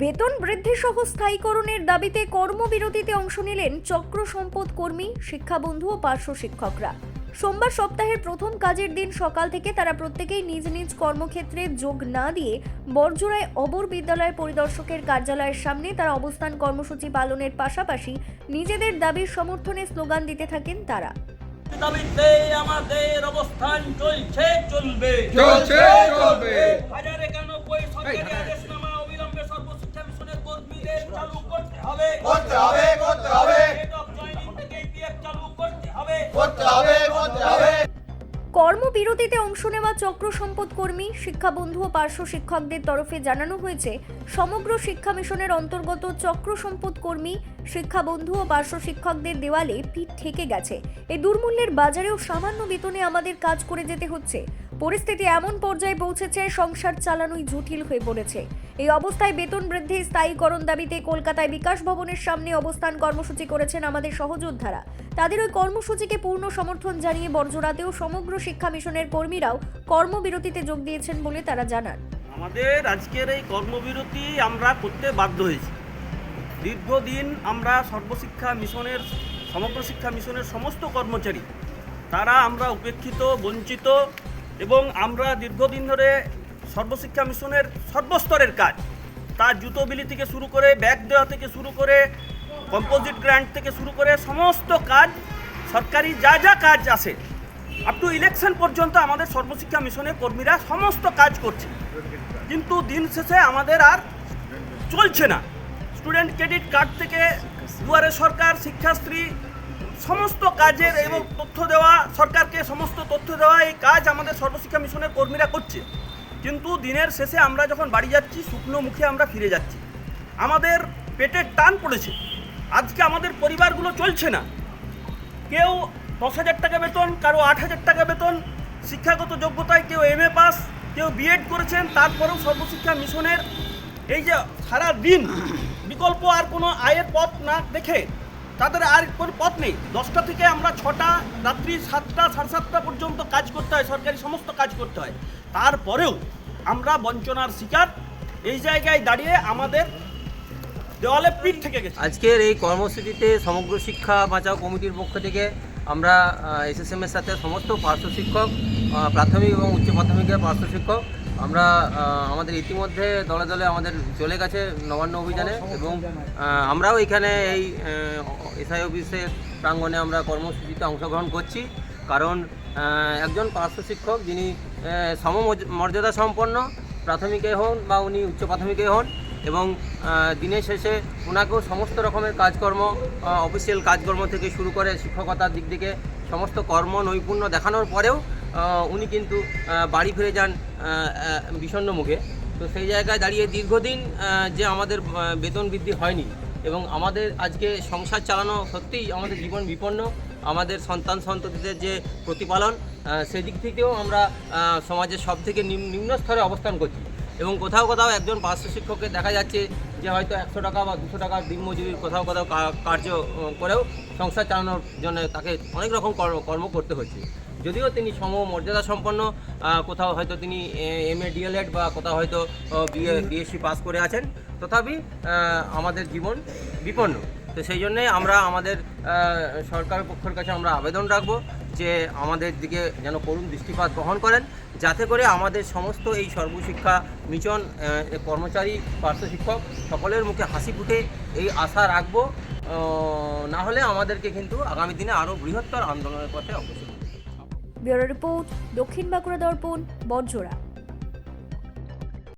বেতন বৃদ্ধি সহ স্থায়ীকরণের দাবিতে কর্মবিরতিতে অংশ নিলেন চক্র সম্পদ কর্মী শিক্ষাবন্ধু ও পার্শ্ব শিক্ষকরা। সোমবার সপ্তাহের প্রথম কাজের দিন সকাল থেকে তারা প্রত্যেকেই নিজ নিজ কর্মক্ষেত্রে যোগ না দিয়ে বর্জরায় অবর বিদ্যালয় পরিদর্শকের কার্যালয়ের সামনে তারা অবস্থান কর্মসূচি পালনের পাশাপাশি নিজেদের দাবির সমর্থনে স্লোগান দিতে থাকেন তারা। দাবিতে আমাদের অবস্থান চলছে চলবে। চলছে চলবে। হাজার একানব্বই সরকারি আদেশনামা করতে হবে করতে হবে। করতে করতে কর্মবিরতিতে অংশ নেওয়া চক্র সম্পদ কর্মী শিক্ষাবন্ধু ও পার্শ্ব শিক্ষকদের তরফে জানানো হয়েছে সমগ্র শিক্ষা মিশনের অন্তর্গত চক্র সম্পদ কর্মী শিক্ষাবন্ধু ও পার্শ্ব শিক্ষকদের দেওয়ালে পিঠ ঠেকে গেছে। এই দুর্মূল্যের বাজারেও সামান্য বেতনে আমাদের কাজ করে যেতে হচ্ছে। পরিস্থিতি এমন পর্যায়ে পৌঁছেছে, সংসার চালানোই জটিল হয়ে পড়েছে। এই অবস্থায় বেতন বৃদ্ধি, স্থায়ীকরণ দাবিতে কলকাতায় বিকাশ ভবনের সামনে অবস্থান কর্মসূচি করেছেন আমাদের সহযোদ্ধারা। তাদের ওই কর্মসূচিকে পূর্ণ সমর্থন জানিয়ে বর্জরাতেও সমগ্র শিক্ষা মিশনের কর্মীরাও কর্মবিরতিতে যোগ দিয়েছেন বলে তারা জানান। আমাদের আজকের এই কর্মবিরতি আমরা করতে বাধ্য হয়েছি। দীর্ঘদিন আমরা সর্বশিক্ষা মিশনের, সমগ্র শিক্ষা মিশনের সমস্ত কর্মচারী, তারা আমরা উপেক্ষিত, বঞ্চিত এবং আমরা দীর্ঘদিন ধরে সর্বশিক্ষা মিশনের সর্বস্তরের কাজ, তার জুতো বিলি থেকে শুরু করে ব্যাগ দেওয়া থেকে শুরু করে কম্পোজিট গ্র্যান্ট থেকে শুরু করে সমস্ত কাজ, সরকারি যা যা কাজ আছে আপ টু ইলেকশন পর্যন্ত আমাদের সর্বশিক্ষা মিশনের কর্মীরা সমস্ত কাজ করছে। কিন্তু দিন শেষে আমাদের আর চলছে না। স্টুডেন্ট ক্রেডিট কার্ড থেকে দুয়ারে সরকার, শিক্ষাশ্রী সমস্ত কাজের এবং তথ্য দেওয়া সরকারকে সমস্ত তথ্য দেওয়া এই কাজ আমাদের সর্বশিক্ষা মিশনের কর্মীরা করছে। কিন্তু দিনের শেষে আমরা যখন বাড়ি যাচ্ছি শুকনো মুখে আমরা ফিরে যাচ্ছি। আমাদের পেটের টান পড়েছে। আজকে আমাদের পরিবারগুলো চলছে না। কেউ দশ হাজার টাকা বেতন কারও আট হাজার টাকা বেতন শিক্ষাগত যোগ্যতায় কেউ এম এ পাস কেউ বিএড করেছেন তারপরেও সর্বশিক্ষা মিশনের এই যে সারা দিন বিকল্প আর কোনো আয়ের পথ না দেখে তাদের আর কোনো পথ নেই। দশটা থেকে আমরা ছটা, রাত্রি সাতটা, সাড়ে সাতটা পর্যন্ত কাজ করতে হয়, সরকারি সমস্ত কাজ করতে হয়। তারপরেও আমরা বঞ্চনার শিকার। এই জায়গায় দাঁড়িয়ে আমাদের দেওয়ালে পিঠ থেকে গেছে। আজকের এই কর্মসূচিতে সমগ্র শিক্ষা বাঁচাও কমিটির পক্ষ থেকে আমরা এসএসএম এর সাথে সমস্ত পার্শ্ব শিক্ষক প্রাথমিক এবং উচ্চ মাধ্যমিকের পার্শ্ব শিক্ষক আমরা আমাদের ইতিমধ্যে দলে দলে আমাদের চলে গেছে নবান্ন অভিযানে এবং আমরাও এখানে এই এসআই অফিসের প্রাঙ্গণে আমরা কর্মসূচিতে অংশগ্রহণ করছি। কারণ একজন পার্শ্ব শিক্ষক যিনি আহ, সমমর্যাদা সম্পন্ন প্রাথমিকে হন বা উনি উচ্চ প্রাথমিকে হন এবং দিনের শেষে ওনাকেও সমস্ত রকমের কাজকর্ম অফিসিয়াল কাজকর্ম থেকে শুরু করে শিক্ষকতার দিক থেকে সমস্ত কর্ম নৈপুণ্য দেখানোর পরেও উনি কিন্তু বাড়ি ফিরে যান বিষণ্ণ মুখে। তো সেই জায়গায় দাঁড়িয়ে দীর্ঘদিন যে আমাদের বেতন বৃদ্ধি হয়নি এবং আমাদের আজকে সংসার চালানো সত্যিই আমাদের জীবন বিপন্ন, আমাদের সন্তান সন্ততিদের যে প্রতিপালন সেদিক থেকেও আমরা সমাজের সব থেকে নিম্ন স্তরে অবস্থান করছি। এবং কোথাও কোথাও একজন পার্শ্ব শিক্ষককে দেখা যাচ্ছে যে হয়তো একশো টাকা বা দুশো টাকা দিনমজুরির কোথাও কোথাও কার্য করেও সংসার চালানোর জন্য তাকে অনেক রকম কর্ম করতে হচ্ছে। যদিও তিনি সম মর্যাদা সম্পন্ন কোথাও হয়তো তিনি এম এ ডিএলএড বা কোথাও হয়তো বিএ বিএসসি পাস করে আছেন। তথাপি আমাদের জীবন বিপন্ন। তো সেই জন্যে আমরা আমাদের আহ, সরকারের পক্ষের কাছে আমরা আবেদন রাখব যে আমাদের দিকে যেন করুণ দৃষ্টিপাত গ্রহণ করেন যাতে করে আমাদের সমস্ত এই সর্বশিক্ষা মিশন কর্মচারী পার্শ্ব শিক্ষক সকলের মুখে হাসি ফুটে এই আশা রাখব। না হলে আমাদেরকে কিন্তু আগামী দিনে আরও বৃহত্তর আন্দোলনের পথে অগ্রসর। ব্যুরো রিপোর্ট দক্ষিণ বাঁকুড়া দর্পণ বর্জরা